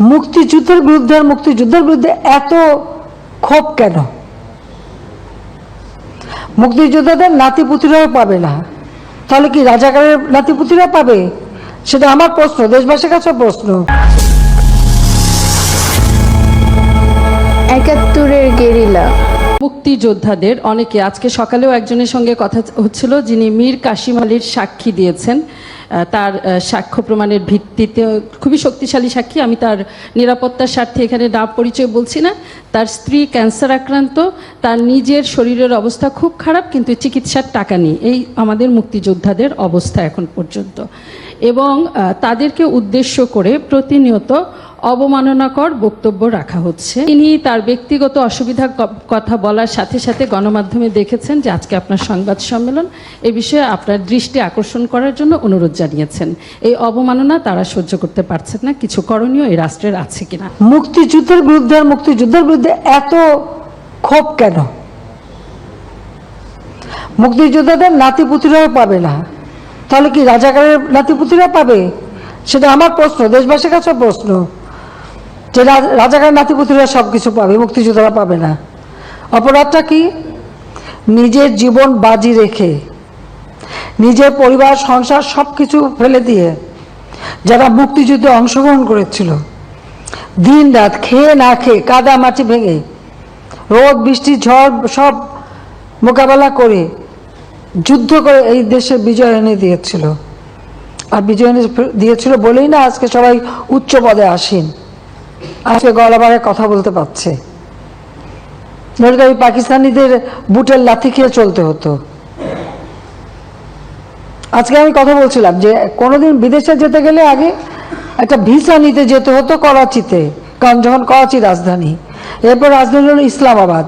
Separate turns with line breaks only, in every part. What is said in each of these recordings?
মুক্তিযুদ্ধের বিরুদ্ধে আর মুক্তিযুদ্ধের বিরুদ্ধে এত ক্ষোভ কেন? মুক্তিযোদ্ধাদের নাতিপুতিরাও পাবে না। তাহলে কি রাজাকারের নাতিপুতিরা পাবে? সেটা আমার প্রশ্ন দেশবাসীর কাছে প্রশ্ন।
একাত্তরের গেরিলা।
মুক্তিযোদ্ধাদের অনেকে আজকে সকালেও একজনের সঙ্গে কথা হচ্ছিল যিনি মীর কাশিম আলীর সাক্ষী দিয়েছেন। তার সাক্ষ্য প্রমাণের ভিত্তিতে খুবই শক্তিশালী সাক্ষী। আমি তার নিরাপত্তার স্বার্থে এখানে ডাব পরিচয় বলছি না। তার স্ত্রী ক্যান্সার আক্রান্ত, তার নিজের শরীরের অবস্থা খুব খারাপ, কিন্তু চিকিৎসার টাকা নেই। এই আমাদের মুক্তিযোদ্ধাদের অবস্থা এখন পর্যন্ত। এবং তাদেরকে উদ্দেশ্য করে প্রতিনিয়ত অবমাননাকর বক্তব্য রাখা হচ্ছে। তিনি তার ব্যক্তিগত অসুবিধার ক- কথা বলার সাথে সাথে গণমাধ্যমে দেখেছেন যে আজকে আপনার সংবাদ সম্মেলন এ বিষয়ে আপনার দৃষ্টি আকর্ষণ করার জন্য অনুরোধ জানিয়েছেন। এই অবমাননা তারা সহ্য করতে পারছেন না, কিছু করণীয় এই রাষ্ট্রের আছে কিনা।
মুক্তিযুদ্ধের বিরুদ্ধে আর মুক্তিযুদ্ধের বিরুদ্ধে এত ক্ষোভ কেন? মুক্তিযোদ্ধাদের নাতিপুতিরাও পাবে না। তাহলে কি রাজাকারের নাতিপুতিরা পাবে? সেটা আমার প্রশ্ন, দেশবাসীর কাছে প্রশ্ন। যে রা- রাজাকারের নাতিপুতিরা সব কিছু পাবে, মুক্তিযোদ্ধারা পাবে না। অপরাধটা কি? নিজের জীবন বাজি রেখে, নিজের পরিবার, সংসার সব কিছু ফেলে দিয়ে যারা মুক্তিযুদ্ধে অংশগ্রহণ করেছিল দিন রাত খেয়ে না খেয়ে কাদা মাটি ভেঙে, রোদ, বৃষ্টি, ঝড় সব মোকাবেলা করে যুদ্ধ করে এই দেশে বিজয় এনে দিয়েছিল। আর বিজয় এনে দিয়েছিল বলেই না আজকে সবাই উচ্চ পদে আসীন। আজকে গলাবারে কথা বলতে পারছে। নইলে ওই পাকিস্তানিদের বুটের লাথি খেয়ে চলতে হতো। আজকে আমি কথা বলছিলাম যে কোনোদিন বিদেশে যেতে গেলে আগে একটা ভিসা নিতে যেতে হতো করাচিতে, কারণ যখন করাচি রাজধানী, এরপর রাজধানী হলো ইসলামাবাদ,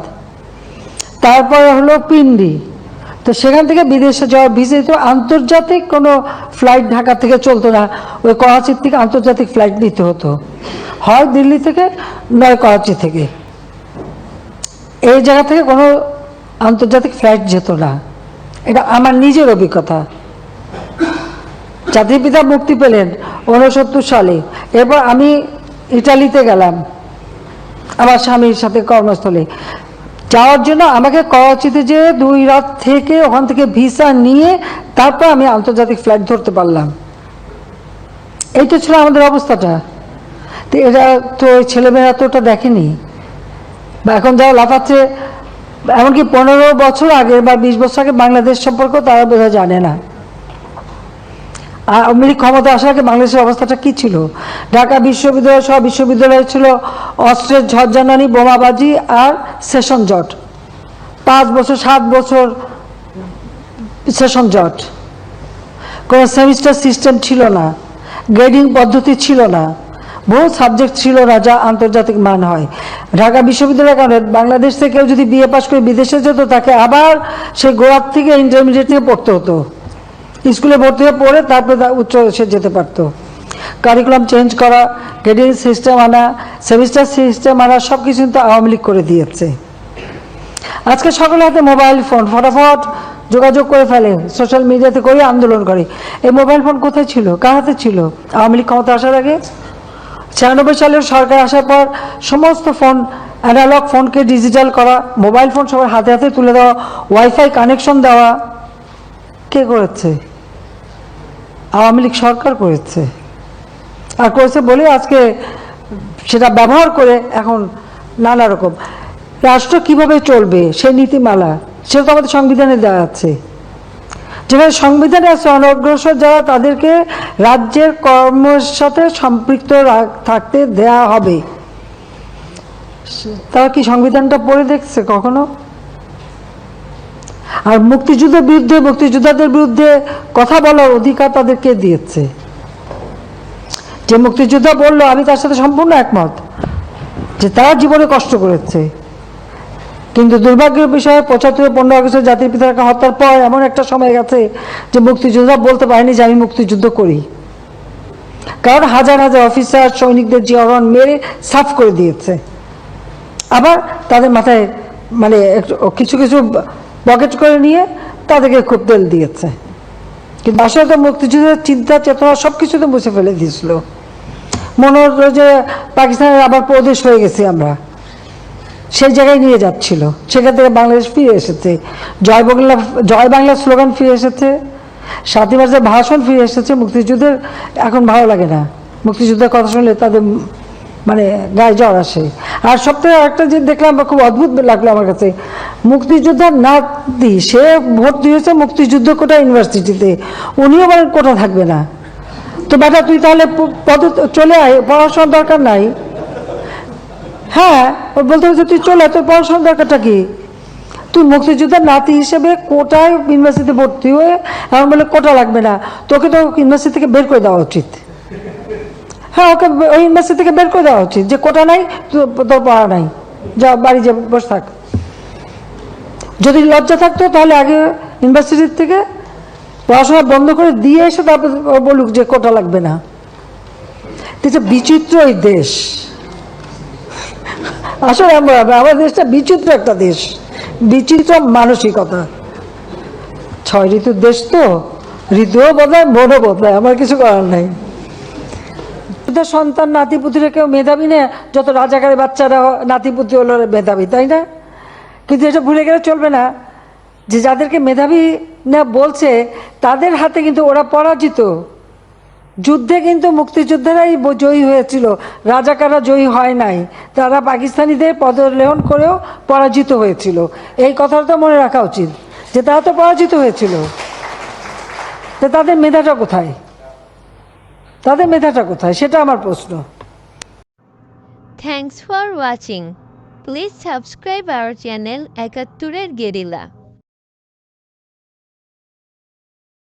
তারপরে হলো পিন্ডি। তো সেখান থেকে বিদেশে যাওয়া দিতে আন্তর্জাতিক কোনো ফ্লাইট ঢাকা থেকে চলতো না। ওই করাচির থেকে আন্তর্জাতিক ফ্লাইট নিতে হতো। হয় দিল্লি থেকে, নয় করাচি থেকে। এই জায়গা থেকে কোনো আন্তর্জাতিক ফ্লাইট যেত না। এটা আমার নিজের অভিজ্ঞতা। জাতির পিতা মুক্তি পেলেন ঊনসত্তর সালে। এরপর আমি ইটালিতে গেলাম। আমার স্বামীর সাথে কর্মস্থলে। যাওয়ার জন্য আমাকে করা উচিত যে দুই রাত থেকে ওখান থেকে ভিসা নিয়ে তারপর আমি আন্তর্জাতিক ফ্লাইট ধরতে পারলাম। এই তো ছিল আমাদের অবস্থাটা। তো এরা তো ছেলেমেয়েরা তো ওটা দেখেনি। বা এখন যারা লাফাচ্ছে, এমনকি পনেরো বছর আগে বা বিশ বছর আগে বাংলাদেশ সম্পর্কে তারা বোঝা জানে না। আওয়ামী লীগ ক্ষমতা আসার আগে বাংলাদেশের অবস্থাটা কি ছিল? ঢাকা বিশ্ববিদ্যালয়, সহ বিশ্ববিদ্যালয় ছিল অস্ত্রের ঝড়জানানি বোমাবাজি আর সেশন জট। পাঁচ বছর, সাত বছর সেশন জট। কোনো সেমিস্টার সিস্টেম ছিল না, গ্রেডিং পদ্ধতি ছিল না, বহু সাবজেক্ট ছিল না যা আন্তর্জাতিক মান হয়। ঢাকা বিশ্ববিদ্যালয়ের কারণে বাংলাদেশ থেকে কেউ যদি বিএ পাস করে বিদেশে যেত, তাকে আবার সেই গোয়ার থেকে ইন্টারমিডিয়েট থেকে পড়তে হতো। স্কুলে ভর্তি হয়ে পড়ে তারপরে উচ্চ সে যেতে পারতো। কারিকুলাম চেঞ্জ করা গ্রেডিং সিস্টেম আনা সেমিস্টার সিস্টেম আনা সব কিছু কিন্তু আওয়ামী লীগ করে দিয়েছে। আজকে সকলের হাতে মোবাইল ফোন ফটাফট যোগাযোগ করে ফেলে সোশ্যাল মিডিয়াতে করে, আন্দোলন করে। এই মোবাইল ফোন কোথায় ছিল? কার হাতে ছিল? আওয়ামী লীগ ক্ষমতা আসার আগে? ছিয়ানব্বই সালের সরকার আসার পর সমস্ত ফোন অ্যানালগ ফোনকে ডিজিটাল করা মোবাইল ফোন সবার হাতে হাতে তুলে দেওয়া ওয়াইফাই কানেকশন দেওয়া কে করেছে? আওয়ামী লীগ সরকার করেছে। আর করেছে বলে আজকে সেটা ব্যবহার করে এখন নানা রকম। রাষ্ট্র কীভাবে চলবে? সেই নীতিমালা, সেটা তো আমাদের সংবিধানে দেওয়া আছে। যেখানে সংবিধানে আছে, অনগ্রসর যারা, তাদেরকে রাজ্যের কর্মের সাথে সম্পৃক্ত থাকতে দেয়া হবে। তারা কি সংবিধানটা পড়ে দেখছে কখনো? আর মুক্তিযুদ্ধের বিরুদ্ধে, মুক্তিযোদ্ধাদের বিরুদ্ধে কথা বলার অধিকার তাদেরকে দিয়েছে? যে মুক্তিযোদ্ধা বলল, আমি তার সাথে সম্পূর্ণ একমত যে তারা জীবনে কষ্ট করেছে। কিন্তু দুর্ভাগ্যের বিষয়ে পঁচাত্তর পনেরো আগস্টের জাতির পিতাকে হত্যার পর এমন একটা সময় গেছে যে মুক্তিযোদ্ধা বলতে পারেনি যে আমি মুক্তিযুদ্ধ করি। কারণ হাজার হাজার অফিসার, সৈনিকদের জিয়রণ মেরে সাফ করে দিয়েছে। আবার তাদের মাথায় মানে কিছু কিছু পকেট করে নিয়ে তাদেরকে খুব তেল দিয়েছে। কিন্তু আসলে তো মুক্তিযুদ্ধের চিন্তা, চেতনা সব কিছুতে মুছে ফেলে দিয়েছিল। মনে হতো যে পাকিস্তানের আবার প্রদেশ হয়ে গেছি আমরা। সেই জায়গায় নিয়ে যাচ্ছিল। সেখান থেকে বাংলাদেশ ফিরে এসেছে। জয় বাংলা জয় বাংলা স্লোগান ফিরে এসেছে। সাতই মাসের ভাষণ ফিরে এসেছে মুক্তিযুদ্ধের। এখন ভালো লাগে না। মুক্তিযুদ্ধের কথা শুনলে তাদের মানে গায়ে জ্বর আসে। আর সবথেকে একটা যে দেখলাম খুব অদ্ভুত লাগল আমার কাছে মুক্তিযোদ্ধার নাতি, সে ভর্তি হয়েছে মুক্তিযুদ্ধ কোটা ইউনিভার্সিটিতে। উনিও বলেন কোটা থাকবে না। তো বেটা, তুই তাহলে পদে, চলে আয়, পড়াশোনার দরকার নাই। হ্যাঁ ও বলতে হচ্ছে তুই চলে তোর পড়াশোনার দরকারটা কি? তুই মুক্তিযোদ্ধার নাতি হিসেবে কোটায় ইউনিভার্সিটিতে ভর্তি হয়ে, এমন বলে কোটা লাগবে না। তোকে তো ইউনিভার্সিটি থেকে বের করে দেওয়া উচিত। হ্যাঁ ওকে ওই ইউনিভার্সিটি থেকে বের করে দেওয়া উচিত যে কোটা নাই তোর পড়া নাই। যা, বাড়ি যা, বসে থাক। যদি লজ্জা থাকতো, তাহলে আগে ইউনিভার্সিটির থেকে পড়াশোনা বন্ধ করে দিয়ে এসে তারপর বলুক যে কোটা লাগবে না। এটা বিচিত্র এই দেশ। আসলে আমরা, আমাদের দেশটা বিচিত্র একটা দেশ। বিচিত্র মানসিকতা। ছয় ঋতুর দেশ তো। ঋতুও বদলায়, মনও বদলায়। আমার কিছু করার নাই। ওদের সন্তান, নাতিপুতিরা কেউ মেধাবী না, যত রাজাকারের বাচ্চারা নাতিপুতি হলো মেধাবী, তাই না? কিন্তু এটা ভুলে গেলে চলবে না। যে যাদেরকে মেধাবী না বলছে, তাদের হাতে কিন্তু ওরা পরাজিত। যুদ্ধে কিন্তু মুক্তিযোদ্ধারাই জয়ী হয়েছিল। রাজাকাররা জয়ী হয় নাই। তারা পাকিস্তানিদের পদলেহন করেও পরাজিত হয়েছিল। এই কথাটা তো মনে রাখা উচিত, যে তারা তো পরাজিত হয়েছিল। তাদের মেধাটা কোথায়? তাদের মেধাটা কোথায়? সেটা আমার প্রশ্ন।
Thanks for watching please subscribe our channel একাত্তরের গেরিলা